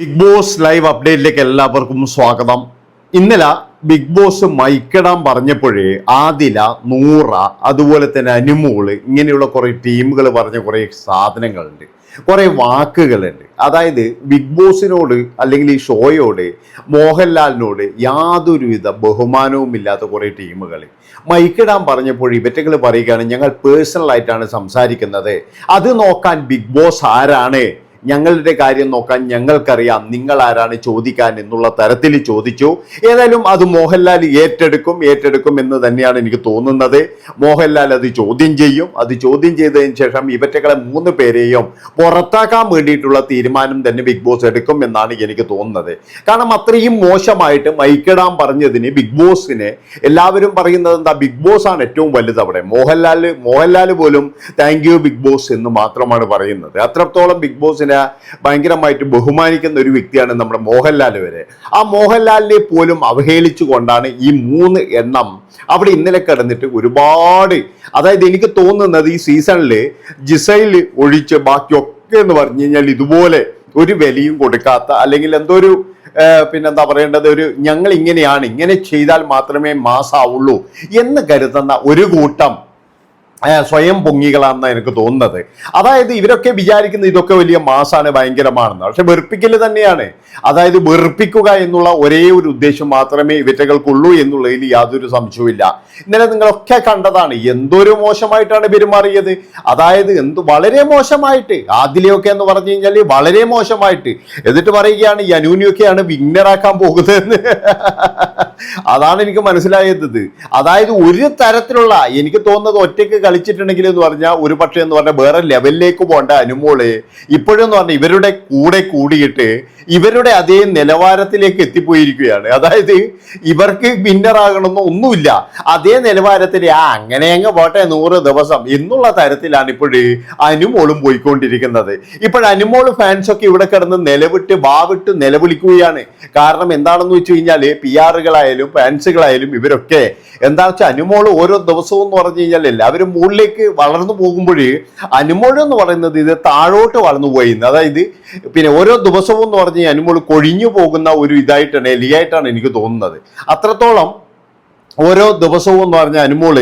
Big boss live അപ്ഡേറ്റിലേക്ക് എല്ലാവർക്കും സ്വാഗതം. ഇന്നലെ ബിഗ് ബോസ് മൈക്കിടാൻ പറഞ്ഞപ്പോഴേ ആദില നൂറ അതുപോലെ തന്നെ അനുമോൾ ഇങ്ങനെയുള്ള കുറേ ടീമുകൾ പറഞ്ഞ കുറേ സാധനങ്ങളുണ്ട്. കുറേ വാക്കുകളുണ്ട്. അതായത് ബിഗ് ബോസിനോട് അല്ലെങ്കിൽ ഈ ഷോയോട് മോഹൻലാലിനോട് യാതൊരുവിധ ബഹുമാനവും ഇല്ലാത്ത കുറേ ടീമുകൾ. മൈക്കിടാൻ പറഞ്ഞപ്പോൾ ഇവറ്റകൾ പറയുകയാണ് ഞങ്ങൾ പേഴ്സണലായിട്ടാണ് സംസാരിക്കുന്നത്. അത് നോക്കാൻ ബിഗ് ബോസ് ആരാണ്? ഞങ്ങളുടെ കാര്യം നോക്കാൻ ഞങ്ങൾക്കറിയാം. നിങ്ങൾ ആരാണ് ചോദിക്കാൻ എന്നുള്ള തരത്തിൽ ചോദിച്ചു. ഏതായാലും അത് മോഹൻലാൽ ഏറ്റെടുക്കും ഏറ്റെടുക്കും എന്ന് തന്നെയാണ് എനിക്ക് തോന്നുന്നത്. മോഹൻലാൽ അത് ചോദ്യം ചെയ്യും. അത് ചോദ്യം ചെയ്തതിന് ശേഷം ഇവറ്റകളെ മൂന്ന് പേരെയും പുറത്താക്കാൻ വേണ്ടിയിട്ടുള്ള തീരുമാനം തന്നെ ബിഗ് ബോസ് എടുക്കും എന്നാണ് എനിക്ക് തോന്നുന്നത്. കാരണം അത്രയും മോശമായിട്ട് മൈക്കിടാൻ പറഞ്ഞതിന് ബിഗ് ബോസിനെ എല്ലാവരും പറയുന്നത് എന്താ ബിഗ് ബോസ് ആണ് ഏറ്റവും വലുത് അവിടെ. മോഹൻലാൽ മോഹൻലാൽ പോലും താങ്ക് യു ബിഗ് ബോസ് എന്ന് മാത്രമാണ് പറയുന്നത്. അത്രത്തോളം ബിഗ് ബോസിനെ ഭയങ്കരമായിട്ട് ബഹുമാനിക്കുന്ന ഒരു വ്യക്തിയാണ് നമ്മുടെ മോഹൻലാൽ വരെ ആ മോഹൻലാലിനെ പോലും അവഹേളിച്ചുകൊണ്ടാണ് ഈ മൂന്ന് എണ്ണം അവിടെ ഇന്നലെ കിടന്നിട്ട് ഒരുപാട് അതായത് എനിക്ക് തോന്നുന്നത് ഈ സീസണിൽ ജിസൈൽ ഒഴിച്ച് ബാക്കിയൊക്കെ എന്ന് പറഞ്ഞു കഴിഞ്ഞാൽ ഇതുപോലെ ഒരു വിലയും കൊടുക്കാത്ത അല്ലെങ്കിൽ എന്തോ ഒരു പിന്നെന്താ പറയേണ്ടത്? ഒരു ഞങ്ങൾ ഇങ്ങനെയാണ് ഇങ്ങനെ ചെയ്താൽ മാത്രമേ മാസാവുള്ളൂ എന്ന് കരുതുന്ന ഒരു കൂട്ടം സ്വയം പൊങ്ങികളാണെന്നാണ് എനിക്ക് തോന്നുന്നത്. അതായത് ഇവരൊക്കെ വിചാരിക്കുന്ന ഇതൊക്കെ വലിയ മാസാണ് ഭയങ്കരമാണെന്ന്. പക്ഷെ വെറുപ്പിക്കൽ തന്നെയാണ്. അതായത് വെറുപ്പിക്കുക എന്നുള്ള ഒരേ ഒരു ഉദ്ദേശം മാത്രമേ ഇവറ്റകൾക്കുള്ളൂ എന്നുള്ളതിൽ യാതൊരു സംശയവുമില്ല ഇന്നലെ നിങ്ങളൊക്കെ കണ്ടതാണ് എന്തൊരു മോശമായിട്ടാണ് പെരുമാറിയത്. അതായത് എന്ത് വളരെ മോശമായിട്ട് ആദിലെയൊക്കെ എന്ന് പറഞ്ഞു കഴിഞ്ഞാൽ വളരെ മോശമായിട്ട്. എന്നിട്ട് പറയുകയാണ് ഈ അനൂനിയൊക്കെയാണ് വിഗ്നറാക്കാൻ പോകുന്നതെന്ന്. അതാണ് എനിക്ക് മനസ്സിലായത്. അതായത് ഒരു തരത്തിലുള്ള എനിക്ക് തോന്നുന്നത് ഒറ്റയ്ക്ക് കളിച്ചിട്ടുണ്ടെങ്കിൽ എന്ന് പറഞ്ഞാൽ ഒരു പക്ഷേ എന്ന് പറഞ്ഞാൽ വേറെ ലെവലിലേക്ക് പോകേണ്ട അനുമോൾ ഇപ്പോഴെന്ന് പറഞ്ഞാൽ ഇവരുടെ കൂടെ കൂടിയിട്ട് ഇവരുടെ അതേ നിലവാരത്തിലേക്ക് എത്തിപ്പോയിരിക്കുകയാണ്. അതായത് ഇവർക്ക് വിന്നറാകണമെന്ന് ഒന്നുമില്ല. അതേ നിലവാരത്തിൽ ആ അങ്ങനെ അങ്ങ് പോട്ടെ നൂറ് ദിവസം എന്നുള്ള തരത്തിലാണ് ഇപ്പോഴ് അനുമോളും പോയിക്കൊണ്ടിരിക്കുന്നത്. ഇപ്പോൾ അനുമോൾ ഫാൻസ് ഒക്കെ ഇവിടെ കിടന്ന് നിലവിട്ട് വാവിട്ട് നിലവിളിക്കുകയാണ്. കാരണം എന്താണെന്ന് വെച്ച് കഴിഞ്ഞാൽ പി ആറുകളായാലും ഫാൻസുകളായാലും ഇവരൊക്കെ എന്താ വെച്ചാൽ അനുമോൾ ഓരോ ദിവസവും എന്ന് പറഞ്ഞു കഴിഞ്ഞാൽ എല്ലാവരും മുകളിലേക്ക് വളർന്നു പോകുമ്പോഴേ അനുമോൾ എന്ന് പറയുന്നത് ഇത് താഴോട്ട് വളർന്നു പോയി. അതായത് പിന്നെ ഓരോ ദിവസവും എന്ന് പറഞ്ഞു കഴിഞ്ഞാൽ അനുമോൾ കൊഴിഞ്ഞു പോകുന്ന ഒരു ഇതായിട്ടാണ് എലിയായിട്ടാണ് എനിക്ക് തോന്നുന്നത്. അത്രത്തോളം ഓരോ ദിവസവും എന്ന് പറഞ്ഞ അനുമോൾ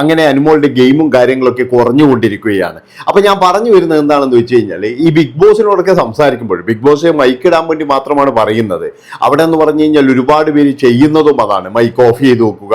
അങ്ങനെ അനുമോളുടെ ഗെയിമും കാര്യങ്ങളൊക്കെ കുറഞ്ഞുകൊണ്ടിരിക്കുകയാണ്. അപ്പൊ ഞാൻ പറഞ്ഞു വരുന്നത് എന്താണെന്ന് വെച്ച് കഴിഞ്ഞാൽ ഈ ബിഗ് ബോസിനോടൊക്കെ സംസാരിക്കുമ്പോൾ ബിഗ് ബോസ് മൈക്ക് ഇടാൻ വേണ്ടി മാത്രമാണ് പറയുന്നത്. അവിടെ എന്ന് പറഞ്ഞു കഴിഞ്ഞാൽ ഒരുപാട് പേര് ചെയ്യുന്നതും അതാണ്. മൈക്ക് ഓഫ് ചെയ്ത് നോക്കുക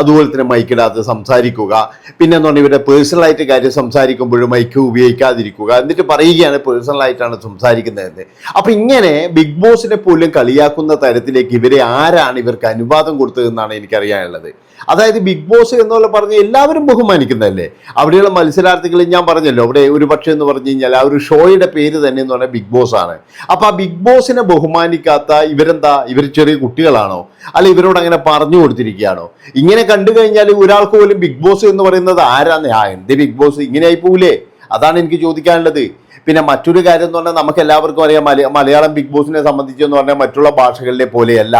അതുപോലെ തന്നെ മൈക്ക് ഇടാതെ സംസാരിക്കുക. പിന്നെ എന്ന് പറഞ്ഞാൽ ഇവരുടെ പേഴ്സണലായിട്ട് കാര്യം സംസാരിക്കുമ്പോഴും മൈക്ക് ഉപയോഗിക്കാതിരിക്കുക. എന്നിട്ട് പറയുകയാണ് പേഴ്സണലായിട്ടാണ് സംസാരിക്കുന്നതെന്ന്. അപ്പൊ ഇങ്ങനെ ബിഗ് ബോസിനെ പോലും കളിയാക്കുന്ന തരത്തിലേക്ക് ഇവരെ ആരാണ് ഇവർക്ക് അനുവാദം കൊടുത്തതെന്നാണ് എനിക്കറിയാനുള്ളത്. അതായത് ബിഗ് ബോസ് എന്നുള്ള പറഞ്ഞ് എല്ലാവരും ബഹുമാനിക്കുന്നതല്ലേ? അവിടെയുള്ള മത്സരാർത്ഥികളെ ഞാൻ പറഞ്ഞല്ലോ അവിടെ ഒരു പക്ഷേ എന്ന് പറഞ്ഞു കഴിഞ്ഞാൽ ആ ഒരു ഷോയുടെ പേര് തന്നെ എന്ന് പറഞ്ഞാൽ ബിഗ് ബോസ് ആണ്. അപ്പൊ ആ ബിഗ് ബോസിനെ ബഹുമാനിക്കാത്ത ഇവരെന്താ? ഇവർ ചെറിയ കുട്ടികളാണോ? അല്ല ഇവരോട് അങ്ങനെ പറഞ്ഞു കൊടുത്തിരിക്കുകയാണോ? ഇങ്ങനെ കണ്ടു കഴിഞ്ഞാൽ ഒരാൾക്ക് പോലും ബിഗ് ബോസ് എന്ന് പറയുന്നത് ആരാന്ന് ആ എന്ത് ബിഗ് ബോസ് ഇങ്ങനെ ആയി പോവില്ലേ അതാണ് എനിക്ക് ചോദിക്കാനുള്ളത്. പിന്നെ മറ്റൊരു കാര്യം എന്ന് പറഞ്ഞാൽ നമുക്ക് എല്ലാവർക്കും അറിയാം മല മലയാളം ബിഗ് ബോസിനെ സംബന്ധിച്ച് എന്ന് പറഞ്ഞാൽ മറ്റുള്ള ഭാഷകളിലെ പോലെയല്ല.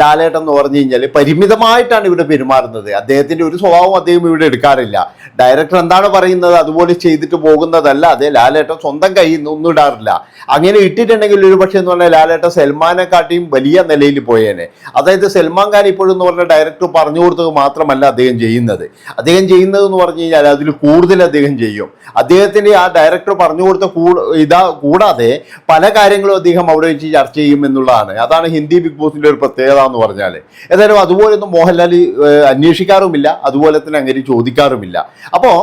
ലാലേട്ടൻ എന്ന് പറഞ്ഞു കഴിഞ്ഞാൽ പരിമിതമായിട്ടാണ് ഇവിടെ പെരുമാറുന്നത്. അദ്ദേഹത്തിന്റെ ഒരു സ്വഭാവം അദ്ദേഹം ഇവിടെ എടുക്കാറില്ല. ഡയറക്ടർ എന്താണ് പറയുന്നത്? അതുപോലെ ചെയ്തിട്ട് പോകുന്നതല്ല. അതെ ലാലേട്ടൻ സ്വന്തം കയ്യിൽ നിന്ന് ഒന്നും ഇടാറില്ല. അങ്ങനെ ഇട്ടിട്ടുണ്ടെങ്കിൽ ഒരു പക്ഷേ എന്ന് പറഞ്ഞാൽ ലാലേട്ടൻ സൽമാനെക്കാട്ടിയും വലിയ നിലയിൽ പോയേനെ. അതായത് സൽമാൻ ഖാൻ ഇപ്പോഴും എന്ന് പറഞ്ഞ ഡയറക്ടർ പറഞ്ഞു കൊടുത്തത് മാത്രമല്ല അദ്ദേഹം ചെയ്യുന്നത്. അദ്ദേഹം ചെയ്യുന്നത് എന്ന് പറഞ്ഞു കഴിഞ്ഞാൽ അതിൽ കൂടുതൽ അദ്ദേഹം ചെയ്യും. അദ്ദേഹത്തിന്റെ ആ ഡയറക്ടർ പറഞ്ഞു കൊടുത്ത കൂട ഇതാ കൂടാതെ പല കാര്യങ്ങളും അദ്ദേഹം അവിടെ വെച്ച് ചർച്ച ചെയ്യും എന്നുള്ളതാണ്. അതാണ് ഹിന്ദി ബിഗ് ബോസിന്റെ ഒരു പ്രത്യേകത എന്ന് പറഞ്ഞാൽ ഏതായാലും അതുപോലൊന്നും മോഹൻലാൽ അന്വേഷിക്കാറുമില്ല. അതുപോലെ തന്നെ അങ്ങനെ ചോദിക്കാറുമില്ല. അപ്പോൾ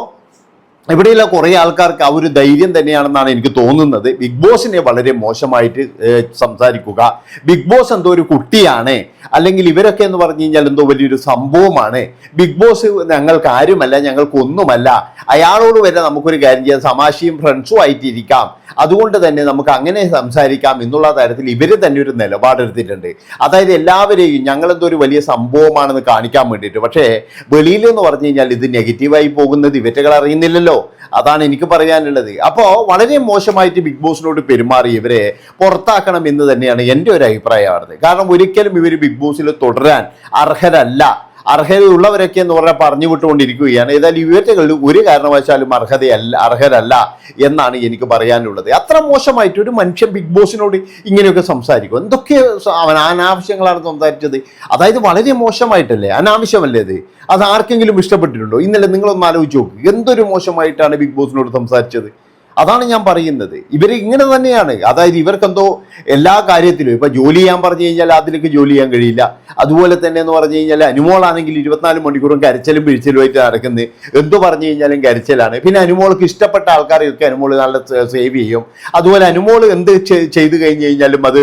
ഇവിടെയുള്ള കുറേ ആൾക്കാർക്ക് ആ ഒരു ധൈര്യം തന്നെയാണെന്നാണ് എനിക്ക് തോന്നുന്നത്. ബിഗ് ബോസിനെ വളരെ മോശമായിട്ട് സംസാരിക്കുക. ബിഗ് ബോസ് എന്തോ ഒരു കുട്ടിയാണ്. അല്ലെങ്കിൽ ഇവരൊക്കെ എന്ന് പറഞ്ഞു കഴിഞ്ഞാൽ എന്തോ വലിയൊരു സംഭവമാണ്. ബിഗ് ബോസ് ഞങ്ങൾക്ക് ആരുമല്ല ഞങ്ങൾക്ക് ഒന്നുമല്ല അയാളോട് വരെ നമുക്കൊരു കാര്യം ചെയ്യാം. സമാശയും ഫ്രണ്ട്സും ആയിട്ടിരിക്കാം. അതുകൊണ്ട് തന്നെ നമുക്ക് അങ്ങനെ സംസാരിക്കാം എന്നുള്ള തരത്തിൽ ഇവർ തന്നെ ഒരു നിലപാടെടുത്തിട്ടുണ്ട്. അതായത് എല്ലാവരെയും ഞങ്ങളെന്തോ ഒരു വലിയ സംഭവമാണെന്ന് കാണിക്കാൻ വേണ്ടിയിട്ട്. പക്ഷേ വെളിയിൽ എന്ന് പറഞ്ഞു കഴിഞ്ഞാൽ ഇത് നെഗറ്റീവായി പോകുന്നത് ഇവറ്റകൾ അറിയുന്നില്ലല്ലോ. അതാണ് എനിക്ക് പറയാനുള്ളത്. അപ്പോൾ വളരെ മോശമായിട്ട് ബിഗ് ബോസിനോട് പെരുമാറി ഇവരെ പുറത്താക്കണം എന്ന് തന്നെയാണ് എന്റെ ഒരു അഭിപ്രായമാണത്. കാരണം ഒരിക്കലും ഇവർ ബിഗ് ബോസിൽ തുടരാൻ അർഹരല്ല. അർഹതയുള്ളവരൊക്കെ എന്ന് പറഞ്ഞാൽ പറഞ്ഞു വിട്ടുകൊണ്ടിരിക്കുകയാണ് ഏതായാലും ഇവറ്റകളിൽ ഒരു കാരണവശാലും അർഹതയല്ല അർഹരല്ല എന്നാണ് എനിക്ക് പറയാനുള്ളത്. അത്ര മോശമായിട്ട് ഒരു മനുഷ്യൻ ബിഗ് ബോസിനോട് ഇങ്ങനെയൊക്കെ സംസാരിക്കും. എന്തൊക്കെ അവൻ അനാവശ്യങ്ങളാണ് സംസാരിച്ചത്? അതായത് വളരെ മോശമായിട്ടല്ലേ? അനാവശ്യമല്ലേ അത് അത് ആർക്കെങ്കിലും ഇഷ്ടപ്പെട്ടിട്ടുണ്ടോ? ഇന്നലെ നിങ്ങളൊന്ന് ആലോചിച്ച് നോക്ക്. എന്തൊരു മോശമായിട്ടാണ് ബിഗ് ബോസിനോട് സംസാരിച്ചത്? അതാണ് ഞാൻ പറയുന്നത്. ഇവർ ഇങ്ങനെ തന്നെയാണ്. അതായത് ഇവർക്കെന്തോ എല്ലാ കാര്യത്തിലും ഇപ്പൊ ജോലി ചെയ്യാൻ പറഞ്ഞു കഴിഞ്ഞാൽ അതിലേക്ക് ജോലി ചെയ്യാൻ കഴിയില്ല. അതുപോലെ തന്നെ എന്ന് പറഞ്ഞു കഴിഞ്ഞാൽ അനുമോളാണെങ്കിൽ ഇരുപത്തിനാല് മണിക്കൂറും കരച്ചിലും പിഴിച്ചിലുമായിട്ട് നടക്കുന്നത് എന്തു പറഞ്ഞു കഴിഞ്ഞാലും കരച്ചിലാണ്. പിന്നെ അനുമോൾക്ക് ഇഷ്ടപ്പെട്ട ആൾക്കാരെയൊക്കെ അനുമോൾ നല്ല സേവ് ചെയ്യും. അതുപോലെ അനുമോൾ എന്ത് ചെയ്തു കഴിഞ്ഞു കഴിഞ്ഞാലും അത്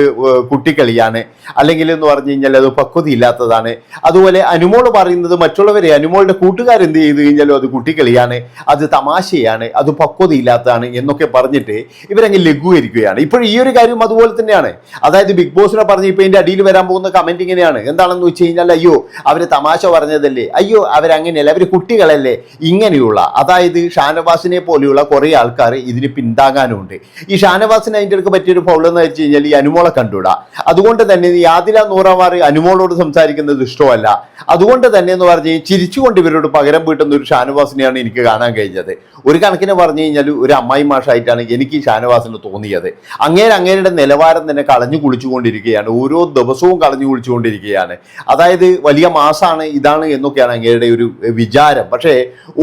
കുട്ടിക്കളിയാണ്. അല്ലെങ്കിൽ എന്ന് പറഞ്ഞു കഴിഞ്ഞാൽ അത് പക്വതയില്ലാത്തതാണ് അതുപോലെ അനുമോൾ പറയുന്നത് മറ്റുള്ളവരെ അനുമോളുടെ കൂട്ടുകാർ എന്ത് ചെയ്തു കഴിഞ്ഞാലും അത് കുട്ടിക്കളിയാണ്. അത് തമാശയാണ്. അത് പക്വതയില്ലാത്തതാണ് എന്നൊക്കെ പറഞ്ഞിട്ട് ഇവരങ്ങ് ലഘൂകരിക്കുകയാണ്. ഇപ്പോൾ ഈ ഒരു കാര്യം അതുപോലെ തന്നെയാണ്. അതായത് ബിഗ് ബോസിനെ പറഞ്ഞ് ഇപ്പൊ ഇതിന്റെ അടിയിൽ വരാൻ പോകുന്ന കമന്റ് ഇങ്ങനെയാണ്. എന്താണെന്ന് വെച്ച് കഴിഞ്ഞാൽ അയ്യോ അവർ തമാശ പറഞ്ഞതല്ലേ? അയ്യോ അവരങ്ങനെയല്ല. അവർ കുട്ടികളല്ലേ? ഇങ്ങനെയുള്ള അതായത് ഷാനവാസിനെ പോലെയുള്ള കുറേ ആൾക്കാർ ഇതിന് പിന്താങ്ങാനുമുണ്ട് ഈ ഷാനവാസിന് അതിന്റെ അടുക്ക് പറ്റിയൊരു ഫൗൾ എന്ന് വെച്ച് കഴിഞ്ഞാൽ ഈ അനുമോളെ കണ്ടുവിടാ അതുകൊണ്ട് തന്നെ ആദില നൂറമാർ അനുമോളോട് സംസാരിക്കുന്നത് ഇഷ്ടമല്ല. അതുകൊണ്ട് തന്നെ എന്ന് പറഞ്ഞ് ചിരിച്ചുകൊണ്ട് ഇവരോട് പകരം വീട്ടുന്ന ഒരു ഷാനവാസിനെയാണ് എനിക്ക് കാണാൻ കഴിഞ്ഞത്. ഒരു കണക്കിന് പറഞ്ഞു കഴിഞ്ഞാൽ ഒരു അമ്മായി മാഷായിട്ടാണ് എനിക്ക് ഷാനവാസിന് തോന്നിയത്. അങ്ങേര് അങ്ങേരുടെ നിലവാരം തന്നെ കളഞ്ഞു കുളിച്ചുകൊണ്ടിരിക്കുകയാണ്. ഓരോ ദിവസവും കളഞ്ഞു കുളിച്ചുകൊണ്ടിരിക്കുകയാണ്. അതായത് വലിയ മാസാണ് ഇതാണ് എന്നൊക്കെയാണ് അങ്ങേരുടെ ഒരു വിചാരം. പക്ഷേ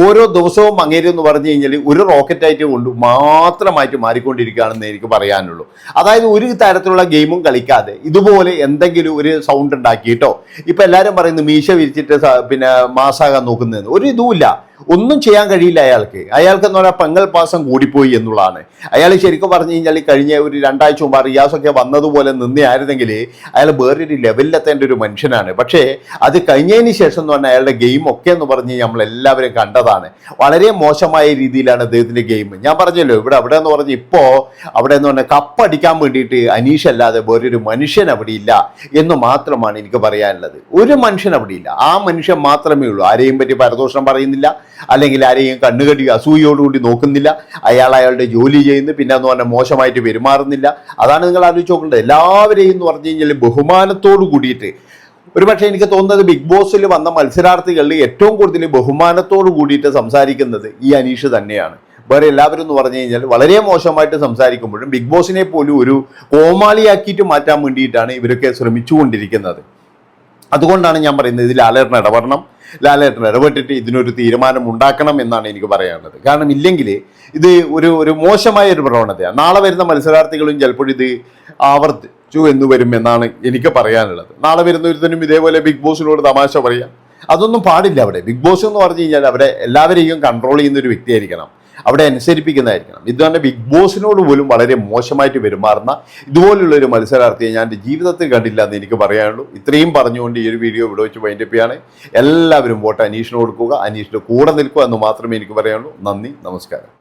ഓരോ ദിവസവും അങ്ങേര് എന്ന് പറഞ്ഞു കഴിഞ്ഞാൽ ഒരു റോക്കറ്റായിട്ട് കൊണ്ട് മാത്രമായിട്ട് മാറിക്കൊണ്ടിരിക്കുകയാണെന്ന് എനിക്ക് പറയാനുള്ളൂ. അതായത് ഒരു തരത്തിലുള്ള ഗെയിമും കളിക്കാതെ ഇതുപോലെ എന്തെങ്കിലും ഒരു സൗണ്ട് ഉണ്ടാക്കിയിട്ടോ? ഇപ്പം എല്ലാവരും പറയുന്നു മീശ വിരിച്ചിട്ട് പിന്നെ മാസാകാൻ നോക്കുന്നതെന്ന്. ഒരു ഇതുമില്ല ഒന്നും ചെയ്യാൻ കഴിയില്ല അയാൾക്ക്. അയാൾക്ക് എന്ന് പറഞ്ഞാൽ പെങ്ങൽ പാസം കൂടിപ്പോയി എന്നുള്ളതാണ്. അയാൾ ശരിക്കും പറഞ്ഞു കഴിഞ്ഞാൽ കഴിഞ്ഞ ഒരു രണ്ടാഴ്ച മുമ്പ് റിയാസൊക്കെ വന്നതുപോലെ നിന്നെയായിരുന്നെങ്കിൽ അയാൾ വേറൊരു ലെവലിലെത്തേണ്ട ഒരു മനുഷ്യനാണ്. പക്ഷേ അത് കഴിഞ്ഞതിന് ശേഷം എന്ന് പറഞ്ഞാൽ അയാളുടെ ഗെയിം ഒക്കെ എന്ന് പറഞ്ഞ് നമ്മൾ എല്ലാവരും കണ്ടതാണ്. വളരെ മോശമായ രീതിയിലാണ് അദ്ദേഹത്തിന്റെ ഗെയിം. ഞാൻ പറഞ്ഞല്ലോ ഇവിടെ അവിടെ എന്ന് പറഞ്ഞ് ഇപ്പോൾ അവിടെ എന്ന് പറഞ്ഞാൽ കപ്പടിക്കാൻ വേണ്ടിയിട്ട് അനീഷ് അല്ലാതെ വേറൊരു മനുഷ്യൻ അവിടെ ഇല്ല എന്ന് മാത്രമാണ് എനിക്ക് പറയാനുള്ളത്. ഒരു മനുഷ്യൻ അവിടെ ഇല്ല. ആ മനുഷ്യൻ മാത്രമേ ഉള്ളൂ. ആരെയും പറ്റി പരദോഷം പറയുന്നില്ല. അല്ലെങ്കിൽ ആരെയും കണ്ണുകടി അസൂയോടുകൂടി നോക്കുന്നില്ല. അയാൾ അയാളുടെ ജോലി ചെയ്യുന്നു. പിന്നെ എന്ന് പറഞ്ഞാൽ മോശമായിട്ട് പെരുമാറുന്നില്ല. അതാണ് നിങ്ങൾ ആലോചിച്ച് നോക്കേണ്ടത്. എല്ലാവരെയും എന്ന് പറഞ്ഞു കഴിഞ്ഞാൽ ബഹുമാനത്തോടു കൂടിയിട്ട്. ഒരുപക്ഷെ എനിക്ക് തോന്നുന്നത് ബിഗ് ബോസിൽ വന്ന മത്സരാർത്ഥികളിൽ ഏറ്റവും കൂടുതൽ ബഹുമാനത്തോടു കൂടിയിട്ട് സംസാരിക്കുന്നത് ഈ അനീഷ് തന്നെയാണ്. വേറെ എല്ലാവരും എന്ന് പറഞ്ഞു കഴിഞ്ഞാൽ വളരെ മോശമായിട്ട് സംസാരിക്കുമ്പോഴും ബിഗ് ബോസിനെ പോലും ഒരു കോമാളിയാക്കിയിട്ട് മാറ്റാൻ വേണ്ടിയിട്ടാണ് ഇവരൊക്കെ ശ്രമിച്ചുകൊണ്ടിരിക്കുന്നത്. അതുകൊണ്ടാണ് ഞാൻ പറയുന്നത് ഇത് ലാലേട്ടൻ ഇടപെടണം. ലാലേട്ടൻ ഇടപെട്ടിട്ട് ഇതിനൊരു തീരുമാനം ഉണ്ടാക്കണം എന്നാണ് എനിക്ക് പറയാനുള്ളത്. കാരണം ഇല്ലെങ്കിൽ ഇത് ഒരു ഒരു മോശമായ ഒരു പ്രവണതയാണ് നാളെ വരുന്ന മത്സരാർത്ഥികളും ചിലപ്പോൾ ഇത് ആവർത്തിച്ചു എന്ന് വരും എന്നാണ് എനിക്ക് പറയാനുള്ളത്. നാളെ വരുന്ന ഒരുത്തനും ഇതേപോലെ ബിഗ് ബോസിനോട് തമാശ പറയാം. അതൊന്നും പാടില്ല അവിടെ. ബിഗ് ബോസ് എന്ന് പറഞ്ഞു കഴിഞ്ഞാൽ അവിടെ എല്ലാവരെയും കൺട്രോൾ ചെയ്യുന്ന ഒരു വ്യക്തിയായിരിക്കണം. അവിടെ അനുസരിപ്പിക്കുന്നതായിരിക്കണം. ഇത് തന്നെ ബിഗ് ബോസിനോട് പോലും വളരെ മോശമായിട്ട് പെരുമാറുന്ന ഇതുപോലുള്ള ഒരു മത്സരാർത്ഥിയെ ഞാൻ എന്റെ ജീവിതത്തിൽ കണ്ടില്ല എന്ന് എനിക്ക് പറയാനുള്ളൂ. ഇത്രയും പറഞ്ഞുകൊണ്ട് ഈ ഒരു വീഡിയോ ഇവിടെ വെച്ച് വൈൻഡപ്പിയാണ് എല്ലാവരും വോട്ട് അനീഷിന് കൊടുക്കുക അനീഷിന്റെ കൂടെ നിൽക്കുക എന്ന് മാത്രമേ എനിക്ക് പറയാനുള്ളൂ. നന്ദി നമസ്കാരം.